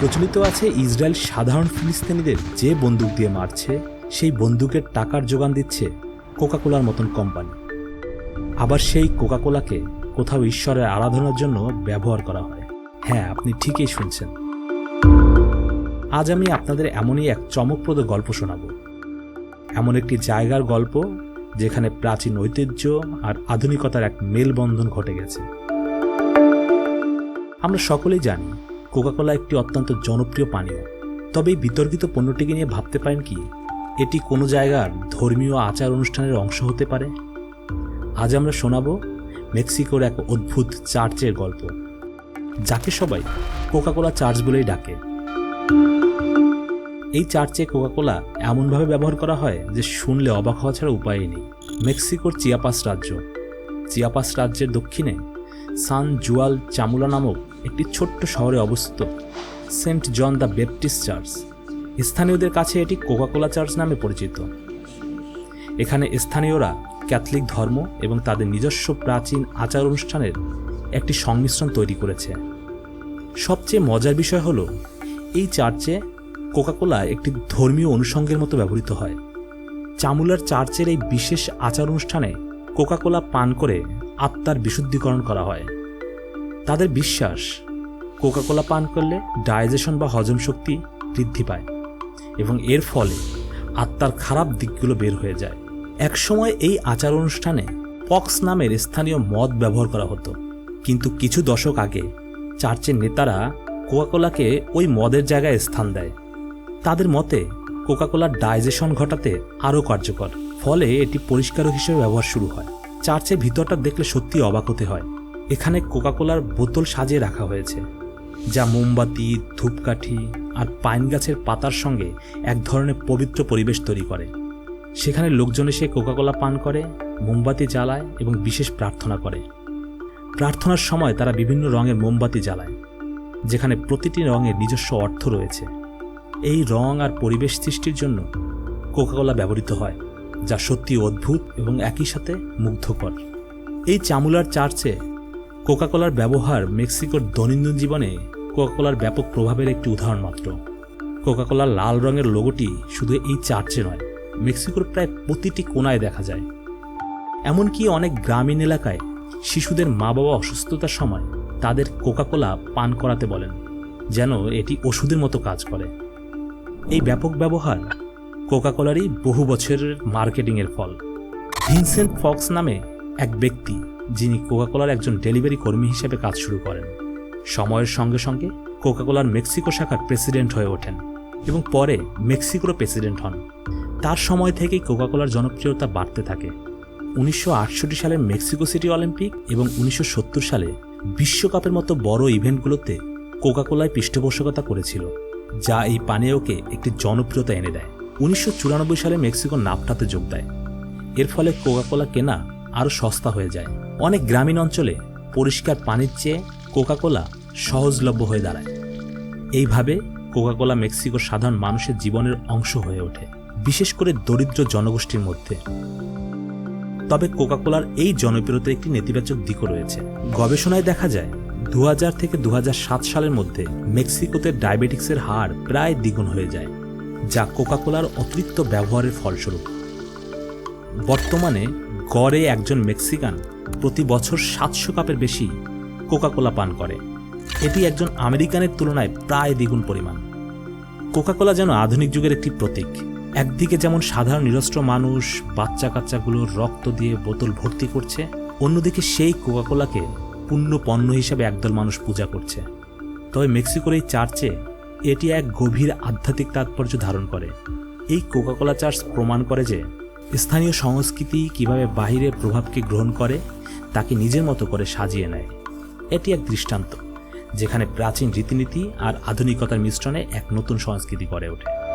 প্রচলিত আছে ইসরায়েল সাধারণ ফিলিস্তিনিদের যে বন্দুক দিয়ে মারছে, সেই বন্দুকের টাকার যোগান দিচ্ছে কোকাকোলার মতন কোম্পানি। আবার সেই কোকাকোলাকে কোথাও ঈশ্বরের আরাধনার জন্য ব্যবহার করা হয়। হ্যাঁ আপনি ঠিকই শুনছেন। আজ আমি আপনাদের এমনই এক চমকপ্রদ গল্প শোনাব। এমন একটি জায়গার গল্প যেখানে প্রাচীন ঐতিহ্য আর আধুনিকতার এক মেলবন্ধন ঘটে গেছে। আমরা সকলেই জানি কোকাকোলা একটি অত্যন্ত জনপ্রিয় পানীয়। তবে এই বিতর্কিত পণ্যটিকে নিয়ে ভাবতে পারেন কি? এটি কোনো জায়গার ধর্মীয় আচার অনুষ্ঠানের অংশ হতে পারে? আজ আমরা শোনাব মেক্সিকোর এক অদ্ভুত চার্চের গল্প। যাকে সবাই কোকাকোলা চার্চ বলেই ডাকে। এই চার্চে কোকাকোলা এমনভাবে ব্যবহার করা হয় যে শুনলে অবাক হওয়া ছাড়া উপায়ই নেই। মেক্সিকোর চিয়াপাস রাজ্য। চিয়াপাস রাজ্যের দক্ষিণে সান জুয়াল চামুলা নামক একটি ছোট্ট শহরে অবস্থিত, Saint John the Baptist church. স্থানীয়দের কাছে এটি কোকাকোলা চার্চ নামে পরিচিত। এখানে স্থানীয়রা ক্যাথলিক ধর্ম এবং তাদের নিজস্ব প্রাচীন আচার অনুষ্ঠানের একটি সংমিশ্রণ তৈরি করেছে। সবচেয়ে মজার বিষয় হলো, এই চার্চে কোকাকোলা একটি ধর্মীয় অনুষঙ্গের মতো ব্যবহৃত হয়। চামুলার চার্চের এই বিশেষ আচার অনুষ্ঠানে কোকাকোলা পান করে আত্মার বিশুদ্ধিকরণ করা হয়। তাদের বিশ্বাস কোকাকোলা পান করলে ডাইজেশন বা হজম শক্তি বৃদ্ধি পায় এবং এর ফলে আত্মার খারাপ দিকগুলো বের হয়ে যায়। একসময় এই আচার অনুষ্ঠানে পক্স নামের স্থানীয় মদ ব্যবহার করা হতো। কিন্তু কিছু দশক আগে চার্চের নেতারা কোকাকোলাকে ওই মদের জায়গায় স্থান দেয়। তাদের মতে কোকাকোলার ডাইজেশন ঘটাতে আরও কার্যকর। ফলে এটি পরিষ্কারক হিসেবে ব্যবহার শুরু হয়। চার্চের ভিতরটা দেখলে সত্যি অবাক হতে হয়। এখানে কোকাকোলার বোতল সাজিয়ে রাখা হয়েছে, যা মোমবাতি, ধূপকাঠি আর পাইন গাছের পাতার সঙ্গে এক ধরনের পবিত্র পরিবেশ তৈরি করে। সেখানে লোকজন এসে কোকাকোলা পান করে, মোমবাতি জ্বালায় এবং বিশেষ প্রার্থনা করে। প্রার্থনার সময় তারা বিভিন্ন রঙের মোমবাতি জ্বালায়, যেখানে প্রতিটি রঙের নিজস্ব অর্থ রয়েছে। এই রং আর পরিবেশ সৃষ্টির জন্য কোকাকোলা ব্যবহৃত হয়, যা সত্যি অদ্ভুত এবং একই সাথে মুগ্ধকর। এই চামুলার চার্চে কোকাকোলার ব্যবহার মেক্সিকোর দৈনন্দিন জীবনে কোকাকোলার ব্যাপক প্রভাবের একটি উদাহরণ মাত্র। কোকাকোলার লাল রঙের লোগোটি শুধু এই চার্চে নয়, মেক্সিকোর প্রায় প্রতিটি কোনায় দেখা যায়। এমনকি অনেক গ্রামীণ এলাকায় শিশুদের মা বাবা অসুস্থতার সময় তাদের কোকাকোলা পান করাতে বলেন, যেন এটি ওষুধের মতো কাজ করে। এই ব্যাপক ব্যবহার কোকাকোলারই বহু বছরের মার্কেটিংয়ের ফল। ভিনসেন্ট ফক্স নামে এক ব্যক্তি যিনি কোকাকোলার একজন ডেলিভারি কর্মী হিসেবে কাজ শুরু করেন। সময়ের সঙ্গে সঙ্গে কোকাকোলার মেক্সিকো শাখার প্রেসিডেন্ট হয়ে ওঠেন এবং পরে মেক্সিকোর প্রেসিডেন্ট হন। তার সময় থেকেই কোকাকোলার জনপ্রিয়তা বাড়তে থাকে। উনিশশো আটষট্টি সালের মেক্সিকো সিটি অলিম্পিক এবং উনিশশো সত্তর সালে বিশ্বকাপের মতো বড় ইভেন্টগুলোতে কোকাকোলায় পৃষ্ঠপোষকতা করেছিল, যা এই পানীয়কে একটি জনপ্রিয়তা এনে দেয়। উনিশশো চুরানব্বই সালে মেক্সিকো নাপটাতে যোগ দেয়। এর ফলে কোকাকোলা কেনা আরও সস্তা হয়ে যায়। অনেক গ্রামীণ অঞ্চলে পরিষ্কার পানির চেয়ে কোকাকোলা সহজলভ্য হয়ে দাঁড়ায়। এইভাবে কোকাকোলা মেক্সিকোর সাধারণ মানুষের জীবনের অংশ হয়ে ওঠে, বিশেষ করে দরিদ্র জনগোষ্ঠীর মধ্যে। তবে কোকাকোলার এই জনপ্রিয়তার একটি নেতিবাচক দিকও রয়েছে। গবেষণায় দেখা যায় দু হাজার থেকে দু হাজার সাত সালের মধ্যে মেক্সিকোতে ডায়াবেটিক্সের হার প্রায় দ্বিগুণ হয়ে যায়, যা কোকাকোলার অতিরিক্ত ব্যবহারের ফলস্বরূপ। বর্তমানে গড়ে একজন মেক্সিকান প্রতি বছর সাতশো কাপের বেশি কোকাকোলা পান করে। এটি একজন আমেরিকানের তুলনায় প্রায় দ্বিগুণ পরিমাণ। কোকাকোলা যেন আধুনিক যুগের একটি প্রতীক। একদিকে যেমন সাধারণ নিরস্ত্র মানুষ বাচ্চা কাচ্চাগুলোর রক্ত দিয়ে বোতল ভর্তি করছে, অন্যদিকে সেই কোকাকোলাকে পূর্ণ পণ্য হিসেবে একদল মানুষ পূজা করছে। তবে মেক্সিকোর এই চার্চে এটি এক গভীর আধ্যাত্মিক তাৎপর্য ধারণ করে। এই কোকাকোলা চার্চ প্রমাণ করে যে স্থানীয় সংস্কৃতি কীভাবে বাহিরের প্রভাবকে গ্রহণ করে, তাকে নিজের মতো করে সাজিয়ে নেয়, এটি এক দৃষ্টান্ত, যেখানে প্রাচীন রীতিনীতি আর আধুনিকতার মিশ্রণে এক নতুন সংস্কৃতি গড়ে ওঠে।